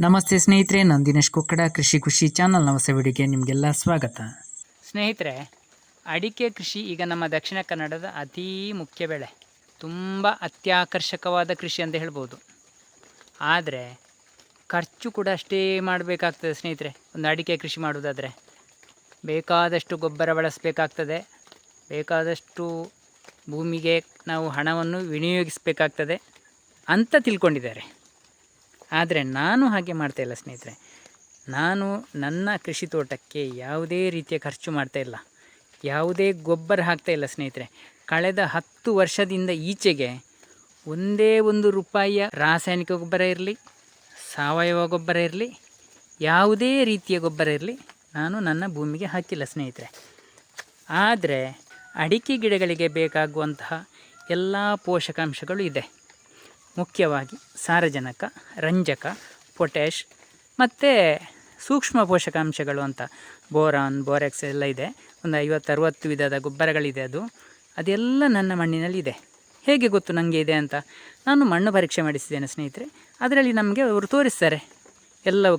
ನಮಸ್ತೆ ಸ್ನೇಹಿತರೆ, ನಾನು ದಿನೇಶ್ ಕೊಕ್ಕಡ, ಕೃಷಿ ಖುಷಿ ಚಾನಲ್ನ ಹೊಸ ವಿಡಿಯೋಗೆ ನಿಮಗೆಲ್ಲ ಸ್ವಾಗತ. ಸ್ನೇಹಿತರೆ, ಅಡಿಕೆ ಕೃಷಿ ಈಗ ನಮ್ಮ ದಕ್ಷಿಣ ಕನ್ನಡದ ಅತೀ ಮುಖ್ಯ ಬೆಳೆ. ತುಂಬ ಅತ್ಯಾಕರ್ಷಕವಾದ ಕೃಷಿ ಅಂತ ಹೇಳ್ಬೋದು. ಆದರೆ, ಖರ್ಚು ಕೂಡ ಅಷ್ಟೇ ಮಾಡಬೇಕಾಗ್ತದೆ ಸ್ನೇಹಿತರೆ, ಒಂದು ಅಡಿಕೆ ಕೃಷಿ ಮಾಡುವುದಾದರೆ. ಬೇಕಾದಷ್ಟು ಗೊಬ್ಬರ ಬಳಸಬೇಕಾಗ್ತದೆ, ಬೇಕಾದಷ್ಟು ಭೂಮಿಗೆ ನಾವು ಹಣವನ್ನು ವಿನಿಯೋಗಿಸಬೇಕಾಗ್ತದೆ ಅಂತ ತಿಳ್ಕೊಂಡಿದ್ದಾರೆ. ಆದರೆ ನಾನು ಹಾಗೆ ಮಾಡ್ತಾ ಇಲ್ಲ ಸ್ನೇಹಿತರೆ. ನಾನು ನನ್ನ ಕೃಷಿ ತೋಟಕ್ಕೆ ಯಾವುದೇ ರೀತಿಯ ಖರ್ಚು ಮಾಡ್ತಾ ಇಲ್ಲ. ಯಾವುದೇ ಗೊಬ್ಬರ ಹಾಕ್ತಾ ಇಲ್ಲ ಸ್ನೇಹಿತರೆ. ಕಳೆದ ಹತ್ತು ವರ್ಷದಿಂದ ಈಚೆಗೆ ಒಂದೇ ಒಂದು ರೂಪಾಯಿಯ ರಾಸಾಯನಿಕ ಗೊಬ್ಬರ ಇರಲಿ, ಸಾವಯವ ಗೊಬ್ಬರ ಇರಲಿ, ಯಾವುದೇ ರೀತಿಯ ಗೊಬ್ಬರ ಇರಲಿ ನಾನು ನನ್ನ ಭೂಮಿಗೆ ಹಾಕಿಲ್ಲ ಸ್ನೇಹಿತರೆ. ಆದರೆ ಅಡಿಕೆ ಗಿಡಗಳಿಗೆ ಬೇಕಾಗುವಂತಹ ಎಲ್ಲ ಪೋಷಕಾಂಶಗಳು ಇದೆ. ಮುಖ್ಯವಾಗಿ ಸಾರಜನಕ, ರಂಜಕ, ಪೊಟ್ಯಾಷ್ ಮತ್ತು ಸೂಕ್ಷ್ಮ ಪೋಷಕಾಂಶಗಳು ಅಂತ. ಬೋರಾನ್, ಬೋರೆಕ್ಸ್ ಎಲ್ಲ ಇದೆ. ಒಂದು ಐವತ್ತು, ಅರವತ್ತು ವಿಧದ ಗೊಬ್ಬರಗಳಿದೆ ಅದು. ಅದೆಲ್ಲ ನನ್ನ ಮಣ್ಣಿನಲ್ಲಿ ಇದೆ. ಹೇಗೆ ಗೊತ್ತು ನನಗೆ ಇದೆ ಅಂತ? ನಾನು ಮಣ್ಣು ಪರೀಕ್ಷೆ ಮಾಡಿಸಿದ್ದೇನೆ ಸ್ನೇಹಿತರೆ. ಅದರಲ್ಲಿ ನಮಗೆ ಅವರು ತೋರಿಸ್ತಾರೆ. ಎಲ್ಲವೂ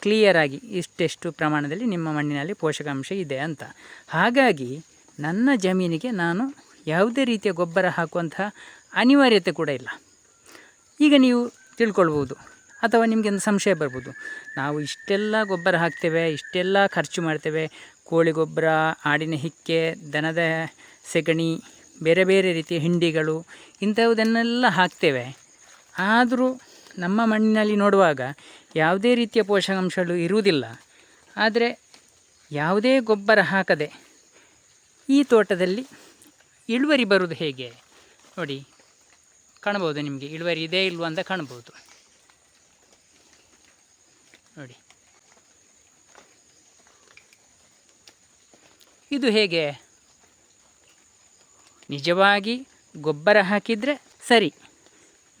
ಕ್ಲಿಯರಾಗಿ ಇಷ್ಟೆಷ್ಟು ಪ್ರಮಾಣದಲ್ಲಿ ನಿಮ್ಮ ಮಣ್ಣಿನಲ್ಲಿ ಪೋಷಕಾಂಶ ಇದೆ ಅಂತ. ಹಾಗಾಗಿ ನನ್ನ ಜಮೀನಿಗೆ ನಾನು ಯಾವುದೇ ರೀತಿಯ ಗೊಬ್ಬರ ಹಾಕುವಂತಹ ಅನಿವಾರ್ಯತೆ ಕೂಡ ಇಲ್ಲ. ಈಗ ನೀವು ತಿಳ್ಕೊಳ್ಬೋದು ಅಥವಾ ನಿಮಗೆ ಒಂದು ಸಂಶಯ ಬರ್ಬೋದು. ನಾವು ಇಷ್ಟೆಲ್ಲ ಗೊಬ್ಬರ ಹಾಕ್ತೇವೆ, ಇಷ್ಟೆಲ್ಲ ಖರ್ಚು ಮಾಡ್ತೇವೆ, ಕೋಳಿ ಗೊಬ್ಬರ, ಆಡಿನ ಹಿಕ್ಕೆ, ದನದ ಸೆಗಣಿ, ಬೇರೆ ಬೇರೆ ರೀತಿಯ ಹಿಂಡಿಗಳು ಇಂಥವುದನ್ನೆಲ್ಲ ಹಾಕ್ತೇವೆ. ಆದರೂ ನಮ್ಮ ಮಣ್ಣಿನಲ್ಲಿ ನೋಡುವಾಗ ಯಾವುದೇ ರೀತಿಯ ಪೋಷಕಾಂಶಗಳು ಇರುವುದಿಲ್ಲ. ಆದರೆ ಯಾವುದೇ ಗೊಬ್ಬರ ಹಾಕದೆ ಈ ತೋಟದಲ್ಲಿ ಇಳುವರಿ ಬರುವುದು ಹೇಗೆ? ನೋಡಿ. ಕಾಣ್ಬೋದು ನಿಮಗೆ. ಇಳುವರಿ ಇದೆ ಇಲ್ವ ಅಂತ ಕಾಣ್ಬೋದು ನೋಡಿ. ಇದು ಹೇಗೆ? ನಿಜವಾಗಿ ಗೊಬ್ಬರ ಹಾಕಿದರೆ ಸರಿ.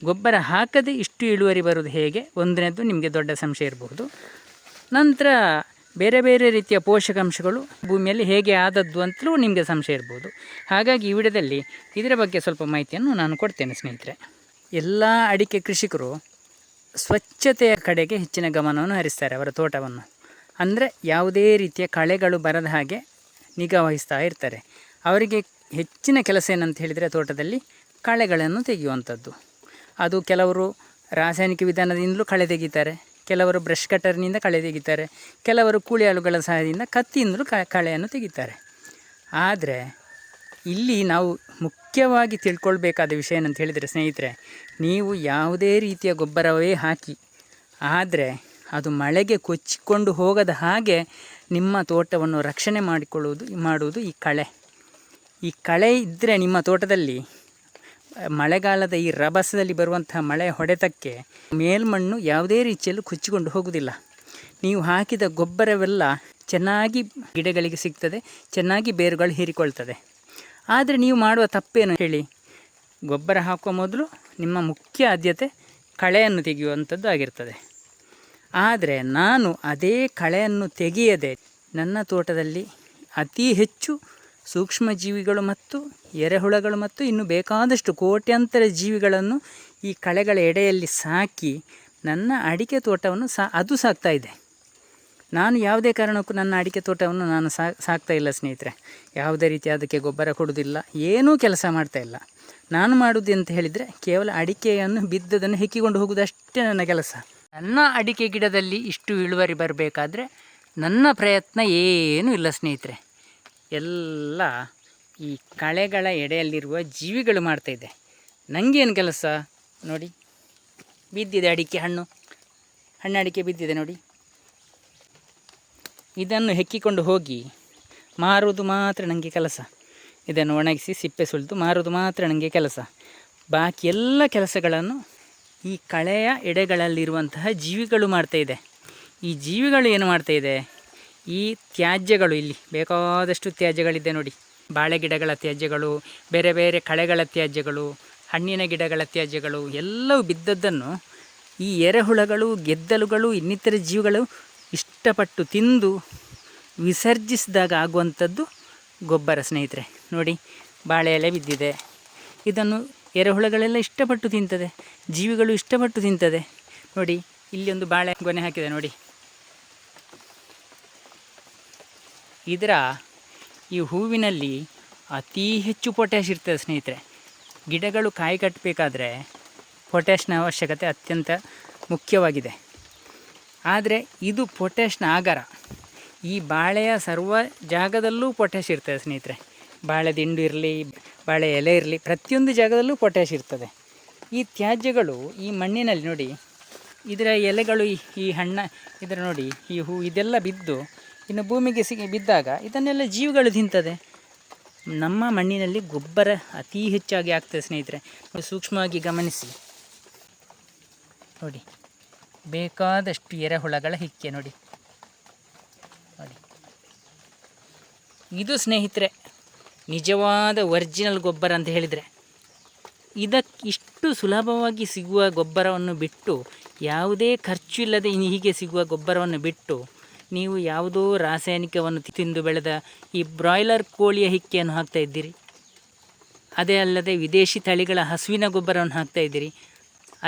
ಗೊಬ್ಬರ ಹಾಕದೆ ಇಷ್ಟು ಇಳುವರಿ ಬರೋದು ಹೇಗೆ? ಒಂದನೇದು ನಿಮಗೆ ದೊಡ್ಡ ಸಂಶಯ ಇರಬಹುದು. ನಂತರ ಬೇರೆ ಬೇರೆ ರೀತಿಯ ಪೋಷಕಾಂಶಗಳು ಭೂಮಿಯಲ್ಲಿ ಹೇಗೆ ಆದದ್ದು ಅಂತಲೂ ನಿಮಗೆ ಸಂಶಯ ಇರ್ಬೋದು. ಹಾಗಾಗಿ ಈ ವಿಡಿಯೋದಲ್ಲಿ ಇದರ ಬಗ್ಗೆ ಸ್ವಲ್ಪ ಮಾಹಿತಿಯನ್ನು ನಾನು ಕೊಡ್ತೇನೆ ಸ್ನೇಹಿತರೆ. ಎಲ್ಲ ಅಡಿಕೆ ಕೃಷಿಕರು ಸ್ವಚ್ಛತೆಯ ಕಡೆಗೆ ಹೆಚ್ಚಿನ ಗಮನವನ್ನು ಹರಿಸ್ತಾರೆ ಅವರ ತೋಟವನ್ನು. ಅಂದರೆ ಯಾವುದೇ ರೀತಿಯ ಕಳೆಗಳು ಬರದ ಹಾಗೆ ನಿಗಾ ವಹಿಸ್ತಾ ಇರ್ತಾರೆ. ಅವರಿಗೆ ಹೆಚ್ಚಿನ ಕೆಲಸ ಏನಂತ ಹೇಳಿದರೆ ತೋಟದಲ್ಲಿ ಕಳೆಗಳನ್ನು ತೆಗೆಯುವಂಥದ್ದು. ಅದು ಕೆಲವರು ರಾಸಾಯನಿಕ ವಿಧಾನದಿಂದಲೂ ಕಳೆ ತೆಗಿತಾರೆ. ಕೆಲವರು ಬ್ರಷ್ ಕಟರ್ನಿಂದ ಕಳೆ ತೆಗಿತಾರೆ, ಕೆಲವರು ಕೂಳಿ ಆಳುಗಳ ಸಹಾಯದಿಂದ ಕತ್ತಿಯಿಂದಲೂ ಕ, ಕಳೆಯನ್ನು ತೆಗಿತಾರೆ. ಆದರೆ ಇಲ್ಲಿ ನಾವು ಮುಖ್ಯವಾಗಿ ತಿಳ್ಕೊಳ್ಬೇಕಾದ ವಿಷಯ ಏನಂತ ಹೇಳಿದರೆ ಸ್ನೇಹಿತರೆ, ನೀವು ಯಾವುದೇ ರೀತಿಯ ಗೊಬ್ಬರವೇ ಹಾಕಿ, ಆದರೆ ಅದು ಮಳೆಗೆ ಕೊಚ್ಚಿಕೊಂಡು ಹೋಗದ ಹಾಗೆ ನಿಮ್ಮ ತೋಟವನ್ನು ರಕ್ಷಣೆ ಮಾಡಿಕೊಳ್ಳುವುದು, ಮಾಡುವುದು ಈ ಕಳೆ. ಈ ಕಳೆ ಇದ್ದರೆ ನಿಮ್ಮ ತೋಟದಲ್ಲಿ ಮಳೆಗಾಲದ ಈ ರಭಸದಲ್ಲಿ ಬರುವಂತಹ ಮಳೆ ಹೊಡೆತಕ್ಕೆ ಮೇಲ್ಮಣ್ಣು ಯಾವುದೇ ರೀತಿಯಲ್ಲೂ ಕುಚ್ಚಿಕೊಂಡು ಹೋಗುವುದಿಲ್ಲ. ನೀವು ಹಾಕಿದ ಗೊಬ್ಬರವೆಲ್ಲ ಚೆನ್ನಾಗಿ ಗಿಡಗಳಿಗೆ ಸಿಗ್ತದೆ, ಚೆನ್ನಾಗಿ ಬೇರುಗಳು ಹೀರಿಕೊಳ್ತದೆ. ಆದರೆ ನೀವು ಮಾಡುವ ತಪ್ಪೇನು ಹೇಳಿ? ಗೊಬ್ಬರ ಹಾಕುವ ಮೊದಲು ನಿಮ್ಮ ಮುಖ್ಯ ಆದ್ಯತೆ ಕಳೆಯನ್ನು ತೆಗೆಯುವಂಥದ್ದು ಆಗಿರ್ತದೆ. ಆದರೆ ನಾನು ಅದೇ ಕಳೆಯನ್ನು ತೆಗೆಯದೆ ನನ್ನ ತೋಟದಲ್ಲಿ ಅತಿ ಹೆಚ್ಚು ಸೂಕ್ಷ್ಮ ಜೀವಿಗಳು ಮತ್ತು ಎರೆಹುಳಗಳು ಮತ್ತು ಇನ್ನು ಬೇಕಾದಷ್ಟು ಕೋಟ್ಯಂತರ ಜೀವಿಗಳನ್ನು ಈ ಕಳೆಗಳ ಎಡೆಯಲ್ಲಿ ಸಾಕಿ ನನ್ನ ಅಡಿಕೆ ತೋಟವನ್ನು ಸಾ, ಅದು ಸಾಕ್ತಾ ಇದೆ. ನಾನು ಯಾವುದೇ ಕಾರಣಕ್ಕೂ ನನ್ನ ಅಡಿಕೆ ತೋಟವನ್ನು ನಾನು ಸಾಕ್ತಾ ಇಲ್ಲ ಸ್ನೇಹಿತರೆ. ಯಾವುದೇ ರೀತಿ ಅದಕ್ಕೆ ಗೊಬ್ಬರ ಕೊಡುವುದಿಲ್ಲ, ಏನೂ ಕೆಲಸ ಮಾಡ್ತಾ ಇಲ್ಲ. ನಾನು ಮಾಡುವುದು ಅಂತ ಹೇಳಿದರೆ ಕೇವಲ ಅಡಿಕೆಯನ್ನು ಬಿದ್ದದನ್ನು ಹೆಕ್ಕಿಕೊಂಡು ಹೋಗುವುದಷ್ಟೇ ನನ್ನ ಕೆಲಸ. ನನ್ನ ಅಡಿಕೆ ಗಿಡದಲ್ಲಿ ಇಷ್ಟು ಇಳುವರಿ ಬರಬೇಕಾದ್ರೆ ನನ್ನ ಪ್ರಯತ್ನ ಏನೂ ಇಲ್ಲ ಸ್ನೇಹಿತರೆ. ಎಲ್ಲ ಈ ಕಳೆಗಳ ಎಡೆಯಲ್ಲಿರುವ ಜೀವಿಗಳು ಮಾಡ್ತಾಯಿದೆ ನನಗೇನು ಕೆಲಸ? ನೋಡಿ. ಬಿದ್ದಿದೆ ಅಡಿಕೆ ಹಣ್ಣು. ಹಣ್ಣು ಅಡಿಕೆ ಬಿದ್ದಿದೆ ನೋಡಿ. ಇದನ್ನು ಹೆಕ್ಕಿಕೊಂಡು ಹೋಗಿ ಮಾರುವುದು ಮಾತ್ರ ನನಗೆ ಕೆಲಸ. ಇದನ್ನು ಒಣಗಿಸಿ ಸಿಪ್ಪೆ ಸುಳಿದು ಮಾರುವುದು ಮಾತ್ರ ನನಗೆ ಕೆಲಸ. ಬಾಕಿ ಎಲ್ಲ ಕೆಲಸಗಳನ್ನು ಈ ಕಳೆಯ ಎಡೆಗಳಲ್ಲಿರುವಂತಹ ಜೀವಿಗಳು ಮಾಡ್ತಾಯಿದೆ ಈ ಜೀವಿಗಳು ಏನು ಮಾಡ್ತಾಯಿದೆ ಈ ತ್ಯಾಜ್ಯಗಳು ಇಲ್ಲಿ ಬೇಕಾದಷ್ಟು ತ್ಯಾಜ್ಯಗಳಿದೆ ನೋಡಿ. ಬಾಳೆ ಗಿಡಗಳ ತ್ಯಾಜ್ಯಗಳು, ಬೇರೆ ಬೇರೆ ಕಳೆಗಳ ತ್ಯಾಜ್ಯಗಳು, ಹಣ್ಣಿನ ಗಿಡಗಳ ತ್ಯಾಜ್ಯಗಳು ಎಲ್ಲವೂ ಬಿದ್ದದ್ದನ್ನು ಈ ಎರೆಹುಳಗಳು, ಗೆದ್ದಲುಗಳು, ಇನ್ನಿತರ ಜೀವಿಗಳು ಇಷ್ಟಪಟ್ಟು ತಿಂದು ವಿಸರ್ಜಿಸಿದಾಗ ಆಗುವಂಥದ್ದು ಗೊಬ್ಬರ ಸ್ನೇಹಿತರೆ. ನೋಡಿ, ಬಾಳೆ ಎಲೆ ಬಿದ್ದಿದೆ. ಇದನ್ನು ಎರೆಹುಳಗಳೆಲ್ಲ ಇಷ್ಟಪಟ್ಟು ತಿಂತದೆ, ಜೀವಿಗಳು ಇಷ್ಟಪಟ್ಟು ತಿಂತದೆ. ನೋಡಿ, ಇಲ್ಲಿ ಒಂದು ಬಾಳೆ ಗೊನೆ ಹಾಕಿದೆ ನೋಡಿ. ಇದರ ಈ ಹೂವಿನಲ್ಲಿ ಅತಿ ಹೆಚ್ಚು ಪೊಟ್ಯಾಶ್ ಇರ್ತದೆ ಸ್ನೇಹಿತರೆ. ಗಿಡಗಳು ಕಾಯಿ ಕಟ್ಟಬೇಕಾದ್ರೆ ಪೊಟ್ಯಾಶ್ನ ಅವಶ್ಯಕತೆ ಅತ್ಯಂತ ಮುಖ್ಯವಾಗಿದೆ. ಆದರೆ ಇದು ಪೊಟ್ಯಾಶ್ನ ಆಗರ. ಈ ಬಾಳೆಯ ಸರ್ವ ಜಾಗದಲ್ಲೂ ಪೊಟ್ಯಾಶ್ ಇರ್ತದೆ ಸ್ನೇಹಿತರೆ. ಬಾಳೆ ದಿಂಡು ಇರಲಿ, ಬಾಳೆ ಎಲೆ ಇರಲಿ, ಪ್ರತಿಯೊಂದು ಜಾಗದಲ್ಲೂ ಪೊಟ್ಯಾಶ್ ಇರ್ತದೆ. ಈ ತ್ಯಾಜ್ಯಗಳು ಈ ಮಣ್ಣಿನಲ್ಲಿ ನೋಡಿ, ಇದರ ಎಲೆಗಳು ಈ- ಹಣ್ಣ, ಇದರ ನೋಡಿ, ಈ ಹೂ ಇದೆಲ್ಲ ಬಿದ್ದು ಇನ್ನು ಭೂಮಿಗೆ ಸಿಗಿ ಬಿದ್ದಾಗ ಇದನ್ನೆಲ್ಲ ಜೀವಿಗಳು ತಿಂತದೆ. ನಮ್ಮ ಮಣ್ಣಿನಲ್ಲಿ ಗೊಬ್ಬರ ಅತಿ ಹೆಚ್ಚಾಗಿ ಆಗ್ತದೆ ಸ್ನೇಹಿತರೆ. ಸೂಕ್ಷ್ಮವಾಗಿ ಗಮನಿಸಿ. ನೋಡಿ, ಬೇಕಾದಷ್ಟು ಎರೆಹುಳಗಳ ಹಿಕ್ಕೆ ನೋಡಿ. ನೋಡಿ. ಇದು ಸ್ನೇಹಿತರೆ, ನಿಜವಾದ ಒರಿಜಿನಲ್ ಗೊಬ್ಬರ ಅಂತ ಹೇಳಿದರೆ ಇದಕ್ಕೆ ಇಷ್ಟು ಸುಲಭವಾಗಿ ಸಿಗುವ ಗೊಬ್ಬರವನ್ನು ಬಿಟ್ಟು, ಯಾವುದೇ ಖರ್ಚು ಇಲ್ಲದೆ ಹೀಗೆ ಸಿಗುವ ಗೊಬ್ಬರವನ್ನು ಬಿಟ್ಟು ನೀವು ಯಾವುದೋ ರಾಸಾಯನಿಕವನ್ನು ತಿಂದು ಬೆಳೆದ ಈ ಬ್ರಾಯ್ಲರ್ ಕೋಳಿಯ ಹಿಕ್ಕೆಯನ್ನು ಹಾಕ್ತಾ ಇದ್ದೀರಿ. ಅದೇ ಅಲ್ಲದೆ ವಿದೇಶಿ ತಳಿಗಳ ಹಸುವಿನ ಗೊಬ್ಬರವನ್ನು ಹಾಕ್ತಾ ಇದ್ದೀರಿ.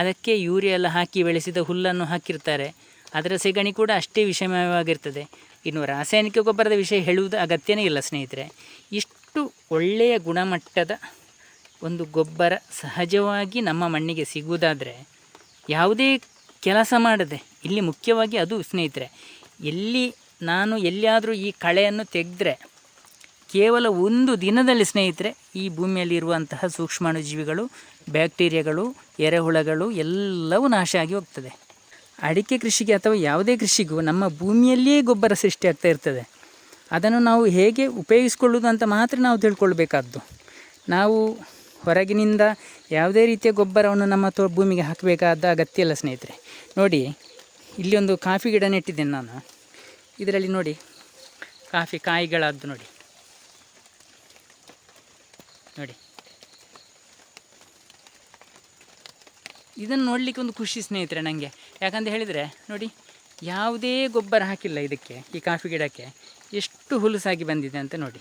ಅದಕ್ಕೆ ಯೂರಿಯಾ ಎಲ್ಲ ಹಾಕಿ ಬೆಳೆಸಿದ ಹುಲ್ಲನ್ನು ಹಾಕಿರ್ತಾರೆ. ಅದರ ಸೆಗಣಿ ಕೂಡ ಅಷ್ಟೇ ವಿಷಮಯವಾಗಿರ್ತದೆ ಇನ್ನು ರಾಸಾಯನಿಕ ಗೊಬ್ಬರದ ವಿಷಯ ಹೇಳುವುದು ಅಗತ್ಯನೇ ಇಲ್ಲ ಸ್ನೇಹಿತರೆ. ಇಷ್ಟು ಒಳ್ಳೆಯ ಗುಣಮಟ್ಟದ ಒಂದು ಗೊಬ್ಬರ ಸಹಜವಾಗಿ ನಮ್ಮ ಮಣ್ಣಿಗೆ ಸಿಗುವುದಾದರೆ ಯಾವುದೇ ಕೆಲಸ ಮಾಡದೆ, ಇಲ್ಲಿ ಮುಖ್ಯವಾಗಿ ಅದು ಸ್ನೇಹಿತರೆ ಎಲ್ಲಿ ನಾನು ಎಲ್ಲಿಯಾದರೂ ಈ ಕಳೆಯನ್ನು ತೆಗೆದ್ರೆ, ಕೇವಲ ಒಂದು ದಿನದಲ್ಲಿ ಸ್ನೇಹಿತರೆ, ಈ ಭೂಮಿಯಲ್ಲಿರುವಂತಹ ಸೂಕ್ಷ್ಮಾಣುಜೀವಿಗಳು, ಬ್ಯಾಕ್ಟೀರಿಯಾಗಳು, ಎರೆಹುಳಗಳು ಎಲ್ಲವೂ ನಾಶ ಆಗಿ ಹೋಗ್ತದೆ. ಅಡಿಕೆ ಕೃಷಿಗೆ ಅಥವಾ ಯಾವುದೇ ಕೃಷಿಗೂ ನಮ್ಮ ಭೂಮಿಯಲ್ಲಿಯೇ ಗೊಬ್ಬರ ಸೃಷ್ಟಿಯಾಗ್ತಾ ಇರ್ತದೆ. ಅದನ್ನು ನಾವು ಹೇಗೆ ಉಪಯೋಗಿಸ್ಕೊಳ್ಳೋದು ಅಂತ ಮಾತ್ರ ನಾವು ತಿಳ್ಕೊಳ್ಬೇಕಾದ್ದು. ನಾವು ಹೊರಗಿನಿಂದ ಯಾವುದೇ ರೀತಿಯ ಗೊಬ್ಬರವನ್ನು ನಮ್ಮ ತೋ, ಭೂಮಿಗೆ ಹಾಕಬೇಕಾದ ಅಗತ್ಯ ಇಲ್ಲ ಸ್ನೇಹಿತರೆ. ನೋಡಿ, ಇಲ್ಲಿ ಒಂದು ಕಾಫಿ ಗಿಡ ನೆಟ್ಟಿದ್ದೇನೆ ನಾನು. ಇದರಲ್ಲಿ ನೋಡಿ. ಕಾಫಿ ಕಾಯಿಗಳಾದ್ದು ನೋಡಿ. ನೋಡಿ. ಇದನ್ನು ನೋಡಲಿಕ್ಕೆ ಒಂದು ಖುಷಿ ಸ್ನೇಹಿತರೆ ನನಗೆ. ಯಾಕಂತ ಹೇಳಿದರೆ, ನೋಡಿ, ಯಾವುದೇ ಗೊಬ್ಬರ ಹಾಕಿಲ್ಲ ಇದಕ್ಕೆ, ಈ ಕಾಫಿ ಗಿಡಕ್ಕೆ. ಎಷ್ಟು ಹುಲುಸಾಗಿ ಬಂದಿದೆ ಅಂತ ನೋಡಿ.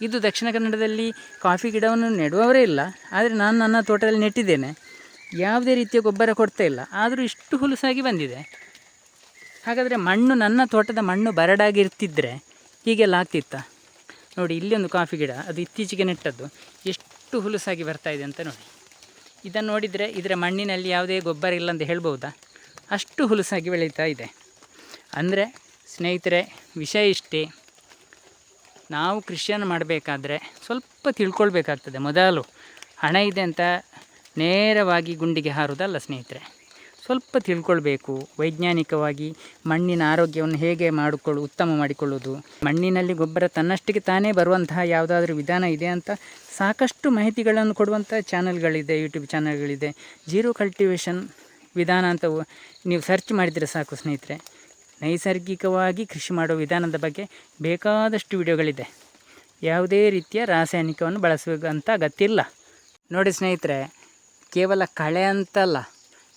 ಇದು ದಕ್ಷಿಣ ಕನ್ನಡದಲ್ಲಿ ಕಾಫಿ ಗಿಡವನ್ನು ನೆಡುವವರೇ ಇಲ್ಲ. ಆದರೆ ನಾನು ನನ್ನ ತೋಟದಲ್ಲಿ ನೆಟ್ಟಿದ್ದೇನೆ. ಯಾವುದೇ ರೀತಿಯ ಗೊಬ್ಬರ ಕೊಡ್ತಾ ಇಲ್ಲ. ಆದರೂ ಇಷ್ಟು ಹುಲುಸಾಗಿ ಬಂದಿದೆ. ಹಾಗಾದರೆ ಮಣ್ಣು, ನನ್ನ ತೋಟದ ಮಣ್ಣು ಬರಡಾಗಿರ್ತಿದ್ರೆ ಹೀಗೆಲ್ಲ ಆಗ್ತಿತ್ತ? ನೋಡಿ, ಇಲ್ಲಿ ಒಂದು ಕಾಫಿ ಗಿಡ, ಅದು ಇತ್ತೀಚೆಗೆ ನೆಟ್ಟದ್ದು. ಎಷ್ಟು ಹುಲುಸಾಗಿ ಬರ್ತಾ ಇದೆ ಅಂತ ನೋಡಿ. ಇದನ್ನು ನೋಡಿದರೆ ಇದರ ಮಣ್ಣಿನಲ್ಲಿ ಯಾವುದೇ ಗೊಬ್ಬರ ಇಲ್ಲ ಅಂತ ಹೇಳ್ಬೋದಾ? ಅಷ್ಟು ಹುಲುಸಾಗಿ ಬೆಳೀತಾ ಇದೆ. ಅಂದರೆ, ಸ್ನೇಹಿತರೆ, ವಿಷಯ ಇಷ್ಟೇ. ನಾವು ಕೃಷಿಯನ್ನು ಮಾಡಬೇಕಾದ್ರೆ ಸ್ವಲ್ಪ ತಿಳ್ಕೊಳ್ಬೇಕಾಗ್ತದೆ ಮೊದಲು. ಹಣ ಇದೆ ಅಂತ ನೇರವಾಗಿ ಗುಂಡಿಗೆ ಹಾರುವುದಲ್ಲ ಸ್ನೇಹಿತರೆ. ಸ್ವಲ್ಪ ತಿಳ್ಕೊಳ್ಬೇಕು. ವೈಜ್ಞಾನಿಕವಾಗಿ ಮಣ್ಣಿನ ಆರೋಗ್ಯವನ್ನು ಹೇಗೆ ಮಾಡಿಕೊಳ್ಳು, ಉತ್ತಮ ಮಾಡಿಕೊಳ್ಳುವುದು. ಮಣ್ಣಿನಲ್ಲಿ ಗೊಬ್ಬರ ತನ್ನಷ್ಟಕ್ಕೆ ತಾನೇ ಬರುವಂತಹ ಯಾವುದಾದ್ರೂ ವಿಧಾನ ಇದೆ ಅಂತ ಸಾಕಷ್ಟು ಮಾಹಿತಿಗಳನ್ನು ಕೊಡುವಂಥ ಚಾನಲ್ಗಳಿದೆ ಯೂಟ್ಯೂಬ್ ಚಾನಲ್ಗಳಿದೆ. ಜೀರೋ ಕಲ್ಟಿವೇಷನ್ ವಿಧಾನ ಅಂತ ನೀವು ಸರ್ಚ್ ಮಾಡಿದರೆ ಸಾಕು ಸ್ನೇಹಿತರೆ. ನೈಸರ್ಗಿಕವಾಗಿ ಕೃಷಿ ಮಾಡುವ ವಿಧಾನದ ಬಗ್ಗೆ ಬೇಕಾದಷ್ಟು ವಿಡಿಯೋಗಳಿದೆ. ಯಾವುದೇ ರೀತಿಯ ರಾಸಾಯನಿಕವನ್ನು ಬಳಸಬೇಕು ಅಗತ್ಯ ಇಲ್ಲ. ನೋಡಿ ಸ್ನೇಹಿತರೆ, ಕೇವಲ ಕಳೆ ಅಂತಲ್ಲ.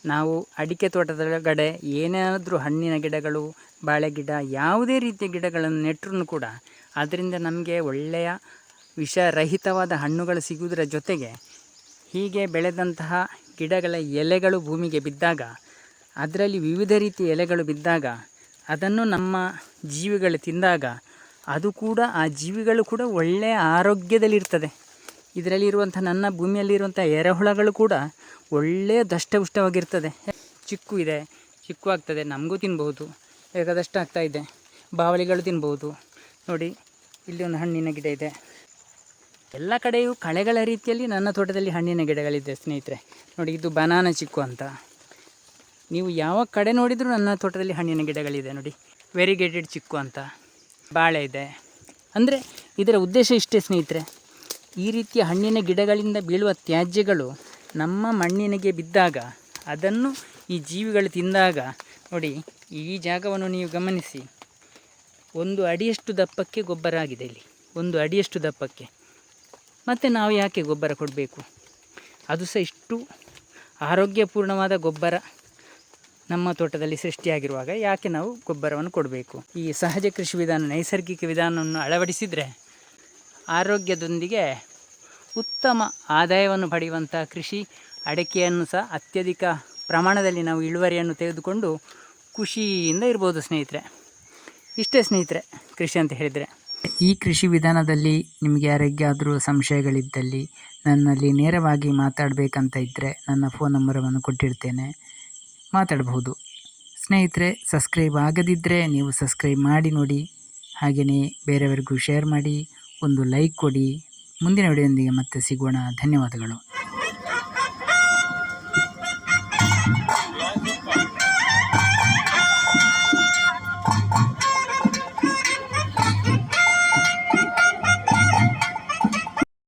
ನಾವು ಅಡಿಕೆ ತೋಟದೊಳಗಡೆ ಏನಾದರೂ ಹಣ್ಣಿನ ಗಿಡಗಳು, ಬಾಳೆ ಗಿಡ, ಯಾವುದೇ ರೀತಿಯ ಗಿಡಗಳನ್ನು ನೆಟ್ಟರೂ ಕೂಡ ಅದರಿಂದ ನಮಗೆ ಒಳ್ಳೆಯ ವಿಷರಹಿತವಾದ ಹಣ್ಣುಗಳು ಸಿಗುವುದರ ಜೊತೆಗೆ ಹೀಗೆ ಬೆಳೆದಂತಹ ಗಿಡಗಳ ಎಲೆಗಳು ಭೂಮಿಗೆ ಬಿದ್ದಾಗ, ಅದರಲ್ಲಿ ವಿವಿಧ ರೀತಿಯ ಎಲೆಗಳು ಬಿದ್ದಾಗ, ಅದನ್ನು ನಮ್ಮ ಜೀವಿಗಳು ತಿಂದಾಗ, ಅದು ಕೂಡ ಆ ಜೀವಿಗಳು ಕೂಡ ಒಳ್ಳೆಯ ಆರೋಗ್ಯದಲ್ಲಿರ್ತದೆ. ಇದರಲ್ಲಿರುವಂಥ ನನ್ನ ಭೂಮಿಯಲ್ಲಿರುವಂಥ ಎರೆಹುಳಗಳು ಕೂಡ ಒಳ್ಳೆಯ ದಷ್ಟಪುಷ್ಟವಾಗಿರ್ತದೆ. ಚಿಕ್ಕು ಇದೆ, ಚಿಕ್ಕು ಆಗ್ತದೆ, ನಮಗೂ ತಿನ್ಬೋದು ಬೇಕಾದಷ್ಟು ಆಗ್ತಾ ಇದೆ, ಬಾವಲಿಗಳು ತಿನ್ಬೋದು ನೋಡಿ, ಇಲ್ಲಿ ಒಂದು ಹಣ್ಣಿನ ಗಿಡ ಇದೆ. ಎಲ್ಲ ಕಡೆಯೂ ಕಳೆಗಳ ರೀತಿಯಲ್ಲಿ ನನ್ನ ತೋಟದಲ್ಲಿ ಹಣ್ಣಿನ ಗಿಡಗಳಿದೆ ಸ್ನೇಹಿತರೆ. ನೋಡಿ, ಇದು ಬನಾನ ಚಿಕ್ಕು ಅಂತ. ನೀವು ಯಾವ ಕಡೆ ನೋಡಿದರೂ ನನ್ನ ತೋಟದಲ್ಲಿ ಹಣ್ಣಿನ ಗಿಡಗಳಿದೆ. ನೋಡಿ, ವೆರಿಗೇಟೆಡ್ ಚಿಕ್ಕು ಅಂತ. ಬಾಳೆ ಇದೆ. ಅಂದರೆ ಇದರ ಉದ್ದೇಶ ಇಷ್ಟೇ ಸ್ನೇಹಿತರೆ. ಈ ರೀತಿಯ ಹಣ್ಣಿನ ಗಿಡಗಳಿಂದ ಬೀಳುವ ತ್ಯಾಜ್ಯಗಳು ನಮ್ಮ ಮಣ್ಣಿನಿಗೆ ಬಿದ್ದಾಗ, ಅದನ್ನು ಈ ಜೀವಿಗಳು ತಿಂದಾಗ, ನೋಡಿ, ಈ ಜಾಗವನ್ನು ನೀವು ಗಮನಿಸಿ. ಒಂದು ಅಡಿಯಷ್ಟು ದಪ್ಪಕ್ಕೆ ಗೊಬ್ಬರ ಆಗಿದೆ ಇಲ್ಲಿ. ಒಂದು ಅಡಿಯಷ್ಟು ದಪ್ಪಕ್ಕೆ. ಮತ್ತು ನಾವು ಯಾಕೆ ಗೊಬ್ಬರ ಕೊಡಬೇಕು? ಅದು ಸಹ ಇಷ್ಟು ಆರೋಗ್ಯಪೂರ್ಣವಾದ ಗೊಬ್ಬರ ನಮ್ಮ ತೋಟದಲ್ಲಿ ಸೃಷ್ಟಿಯಾಗಿರುವಾಗ ಯಾಕೆ ನಾವು ಗೊಬ್ಬರವನ್ನು ಕೊಡಬೇಕು? ಈ ಸಹಜ ಕೃಷಿ ವಿಧಾನ, ನೈಸರ್ಗಿಕ ವಿಧಾನವನ್ನು ಅಳವಡಿಸಿದರೆ ಆರೋಗ್ಯದೊಂದಿಗೆ ಉತ್ತಮ ಆದಾಯವನ್ನು ಪಡೆಯುವಂಥ ಕೃಷಿ ಅಡಿಕೆಯನ್ನು ಸಹ ಅತ್ಯಧಿಕ ಪ್ರಮಾಣದಲ್ಲಿ ನಾವು ಇಳುವರಿಯನ್ನು ತೆಗೆದುಕೊಂಡು ಖುಷಿಯಿಂದ ಇರ್ಬೋದು ಸ್ನೇಹಿತರೆ. ಇಷ್ಟೇ ಸ್ನೇಹಿತರೆ, ಕೃಷಿ ಅಂತ ಹೇಳಿದರೆ. ಈ ಕೃಷಿ ವಿಧಾನದಲ್ಲಿ ನಿಮಗೆ ಯಾರಿಗಾದರೂ ಸಂಶಯಗಳಿದ್ದಲ್ಲಿ ನನ್ನಲ್ಲಿ ನೇರವಾಗಿ ಮಾತಾಡಬೇಕಂತ ಇದ್ದರೆ ನನ್ನ ಫೋನ್ ನಂಬರವನ್ನು ಕೊಟ್ಟಿರ್ತೇನೆ. ಮಾತಾಡಬಹುದು. ಸ್ನೇಹಿತರೆ, ಸಬ್ಸ್ಕ್ರೈಬ್ ಆಗದಿದ್ದರೆ ನೀವು ಸಬ್ಸ್ಕ್ರೈಬ್ ಮಾಡಿ ನೋಡಿ. ಹಾಗೆಯೇ ಬೇರೆಯವರಿಗೂ ಶೇರ್ ಮಾಡಿ. ಒಂದು ಲೈಕ್ ಕೊಡಿ. ಮುಂದಿನ ವಿಡಿಯೋದೊಂದಿಗೆ ಮತ್ತೆ ಸಿಗೋಣ. ಧನ್ಯವಾದಗಳು.